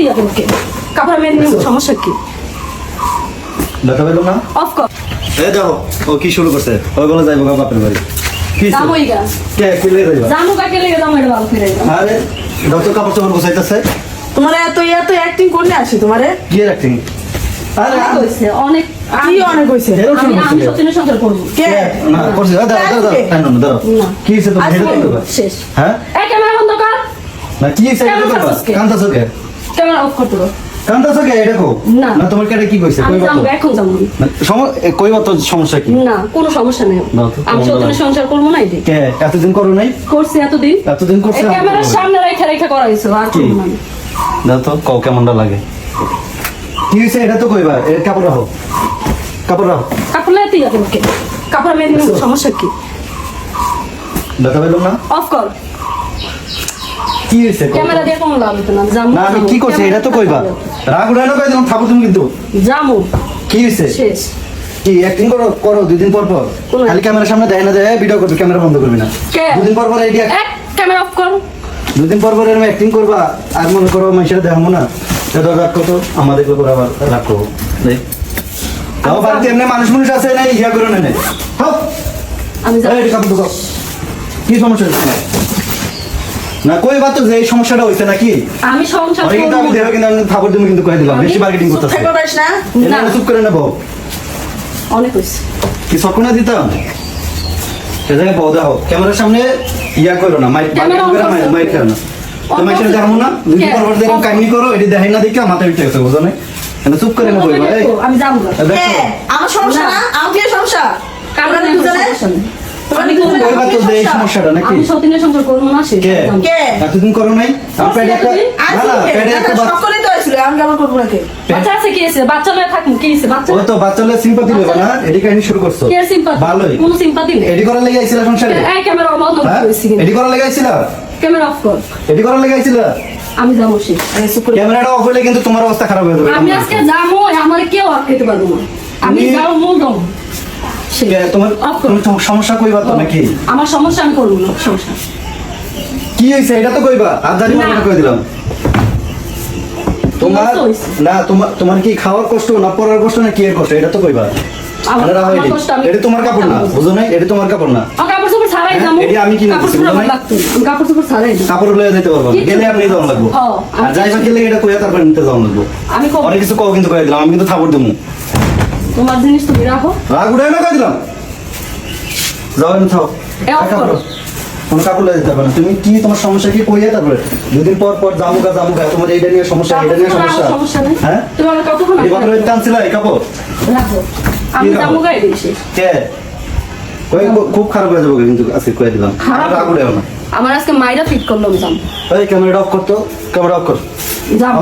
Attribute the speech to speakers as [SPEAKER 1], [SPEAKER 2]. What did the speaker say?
[SPEAKER 1] তুই এখন কে কাপড় মেয়ে নিয়ে সমস্যা কি?
[SPEAKER 2] দেখা পেলাম না?
[SPEAKER 1] অফ কর
[SPEAKER 2] এই দেখো ও কি শুরু করছে? ওই বলে যাইবো গা বাপের বাড়ি। কি?
[SPEAKER 1] জামুই গা।
[SPEAKER 2] কে কি লেগে যাইবা?
[SPEAKER 1] জামু কাকে লেগে জামু এটা ভালো যাও
[SPEAKER 2] আরে ডক্টর কাপড় চোপড় গোছাইতেছে?
[SPEAKER 3] তোমার এত এত অ্যাক্টিং করলে আসে তোমারে?
[SPEAKER 2] কি অ্যাক্টিং আরে
[SPEAKER 1] হয়েছে অনেক
[SPEAKER 3] কি অনেক হয়েছে
[SPEAKER 1] আমি আমি
[SPEAKER 2] করছে
[SPEAKER 1] সত্যি সংসার
[SPEAKER 3] কে?
[SPEAKER 2] না করছে দাঁড়াও দাঁড়াও দাঁড়াও না, না, দাঁড়াও। কি হইছে তোমার
[SPEAKER 1] শেষ।
[SPEAKER 2] হ্যাঁ?
[SPEAKER 1] এই ক্যামেরা বন্ধ কর।
[SPEAKER 2] না কি হইছে করবা
[SPEAKER 1] থাকছ কে? ক্যামেরা অফ করতে দাও।
[SPEAKER 2] কান্তাছো কে এটা কো।
[SPEAKER 1] না।
[SPEAKER 2] না তোমার কেটে কি কইছে?
[SPEAKER 1] আমি
[SPEAKER 2] কইবা
[SPEAKER 1] এখন যাব।
[SPEAKER 2] তো সমস্যা কি?
[SPEAKER 1] না কোনো সমস্যা নেই। আমি সংসার করব না এটি
[SPEAKER 2] কে এতদিন করো নাই?
[SPEAKER 1] করছি এতদিন।
[SPEAKER 2] এতদিন করছে?
[SPEAKER 1] ক্যামেরার সামনে রেখে রেখে করা হয়েছে আর
[SPEAKER 2] কি?
[SPEAKER 1] না
[SPEAKER 2] তো কও কেমনটা লাগে? কি হইছে এটা তো কইবা এ কাপড় রাখো। কাপড় রাখো।
[SPEAKER 1] কাপড় এখন কে কাপড় মেয়ে নিয়ে সমস্যা কি?
[SPEAKER 2] দেখা পেলাম না?
[SPEAKER 1] অফ কর।
[SPEAKER 2] কি হইছে
[SPEAKER 1] ক্যামেরা দিয়ে কোনো লাভ হতো না জামু
[SPEAKER 2] না আমি কি করছি? এটা তো কইবা। রাগ কই দিলাম থাকো তুমি কিন্তু।
[SPEAKER 1] জামু
[SPEAKER 2] কি হইছে
[SPEAKER 1] শেষ।
[SPEAKER 2] কি অ্যাক্টিং করো করো দুই দিন পর পর? খালি ক্যামেরার সামনে দেয় না দেয় ভিডিও করবি ক্যামেরা বন্ধ করবি না।
[SPEAKER 1] কে?
[SPEAKER 2] দুদিন পর পর এই
[SPEAKER 1] ক্যামেরা অফ কর।
[SPEAKER 2] দুদিন পর পর এরকম অ্যাক্টিং করবা আর মনে করো মানুষের দেখাবো না। রাগ আমাদের উপর আবার রাগ করব তাও বাড়িতে এমনি মানুষ মানুষ আছে না ইয়া করে নেনে ঢুকাও। কি সমস্যা? না কই বাত যে এই সমস্যাটা হইছে নাকি?
[SPEAKER 1] আমি সংসার
[SPEAKER 2] কিন্তু আমি
[SPEAKER 1] করব
[SPEAKER 2] দেবে কিন্তু আমি থাপর তুমি কিন্তু কয়ে দিলাম। বেশি মার্কেটিং
[SPEAKER 3] চুপ
[SPEAKER 2] করতেছে।
[SPEAKER 3] পারিস না?
[SPEAKER 1] না।
[SPEAKER 2] চুপ করে নেব।
[SPEAKER 1] অনেক হয়েছে
[SPEAKER 2] কি সকনা দিতাম সে জায়গায় বউ দেখো ক্যামেরার সামনে ইয়া করো না মাইক
[SPEAKER 1] ক্যামেরা
[SPEAKER 2] মাইক খেলো না। তোমার সাথে? দেখাবো না? দুই
[SPEAKER 1] কে?
[SPEAKER 2] পর পর দেখো কাহিনী করো এটি দেখাই না দেখে মাথা উঠে গেছে বুঝো না চুপ করে এবার
[SPEAKER 1] আমি যাব। না
[SPEAKER 2] দেখো।
[SPEAKER 3] আমার সমস্যা
[SPEAKER 1] না।
[SPEAKER 3] না আমার কি সমস্যা?
[SPEAKER 1] কারণ
[SPEAKER 3] দুজনে তোমরা
[SPEAKER 1] আমি
[SPEAKER 2] এই? সমস্যাটা নাকি?
[SPEAKER 1] সতীনের সংসার করব না শেষ
[SPEAKER 2] কে? এতদিন করো নাই? আমার পেটে একটা না
[SPEAKER 3] কি
[SPEAKER 2] না
[SPEAKER 3] কে?
[SPEAKER 2] পেটে একটা
[SPEAKER 3] না, তো আসলে আমি কেমন করব নাকি?
[SPEAKER 1] বাচ্চা আছে কি আছে? বাচ্চা লয়ে থাকুন কি আছে? বাচ্চা
[SPEAKER 2] ও তো বাচ্চা হলে সিম্পাতি দেবে না? এটি কাহিনী শুরু করছ।
[SPEAKER 1] কে সিম্পাতি
[SPEAKER 2] ভালোই।
[SPEAKER 1] কোনো সিম্পাতি নেই
[SPEAKER 2] এডি করার লেগে আইছিলা সংসারে?
[SPEAKER 1] এই ক্যামেরা অফ
[SPEAKER 2] হ্যাঁ
[SPEAKER 1] করেছি কিন্তু।
[SPEAKER 2] এডি করার লেগে আইছিলা?
[SPEAKER 1] ক্যামেরা অফ কর।
[SPEAKER 2] এডি করার লেগে আইছিলা?
[SPEAKER 1] আমি যাব শেষ
[SPEAKER 3] এই চুপ করে
[SPEAKER 2] ক্যামেরাটা অফ হলে কিন্তু তোমার অবস্থা খারাপ হয়ে যাবে।
[SPEAKER 1] আমি আজকে যাব আমার কেউ আটকাইতে পারব না। আমি যাব
[SPEAKER 2] তোমার
[SPEAKER 1] Off কর।
[SPEAKER 2] তুমি তো সমস্যা কইবা তো নাকি?
[SPEAKER 1] আমার সমস্যা আমি করব না সমস্যা।
[SPEAKER 2] কি হয়েছে এটা তো কইবা আর দাঁড়ি
[SPEAKER 1] না।
[SPEAKER 2] কই দিলাম। তোমার না তোমার তোমার কি খাওয়ার কষ্ট না পড়ার কষ্ট না কি এর কষ্ট? এটা তো কইবা। এটি।
[SPEAKER 1] আমি-
[SPEAKER 2] এটা তোমার কাপড় না বুঝো নাই? এটা তোমার কাপড় না।
[SPEAKER 1] আমার কাপড় চোপড় ছাড়াই যাব।
[SPEAKER 2] এটি আমি কিনে
[SPEAKER 1] কাপড় চোপড় আমার
[SPEAKER 2] বুঝো নাই?
[SPEAKER 1] লাগতো না। আমি কাপড় চোপড় ছাড়াই
[SPEAKER 2] কাপড় লয়ে যেতে পারব গেলে আপনি যাওয়া লাগবো। আর যাইবা গেলে এটা কইয়া তারপর নিতে যাওয়া লাগবো।
[SPEAKER 1] আমি কব
[SPEAKER 2] অনেক কিছু কও কিন্তু কয়ে দিলাম আমি কিন্তু থাপড় দেবো
[SPEAKER 1] তোমার জিনিস তুমি রাখো।
[SPEAKER 2] রাগ উঠে না দিলাম। যাও আমি থাও কোনো কাপড় যেতে পারবে না। তুমি কি তোমার সমস্যা কি কইয়া তারপরে দুদিন পর পর জামুকা জামুকা তোমার এইটা নিয়ে সমস্যা এটা নিয়ে সমস্যা। হ্যাঁ?
[SPEAKER 1] তুমি আমার কতক্ষণ
[SPEAKER 2] এই বাপরে টানছিল এই কাপড়?
[SPEAKER 1] রাখো আমি
[SPEAKER 2] রাখো?
[SPEAKER 1] দিয়েছি।
[SPEAKER 2] কে? কই খুব খারাপ হয়ে যাবে কিন্তু আজকে কয়ে দিলাম।
[SPEAKER 1] খারাপ?
[SPEAKER 2] রাগ না।
[SPEAKER 1] আমার আজকে মাইরা ফিট করলাম যাম
[SPEAKER 2] এই ক্যামেরাটা অফ করতো ক্যামেরা অফ কর।
[SPEAKER 1] যাব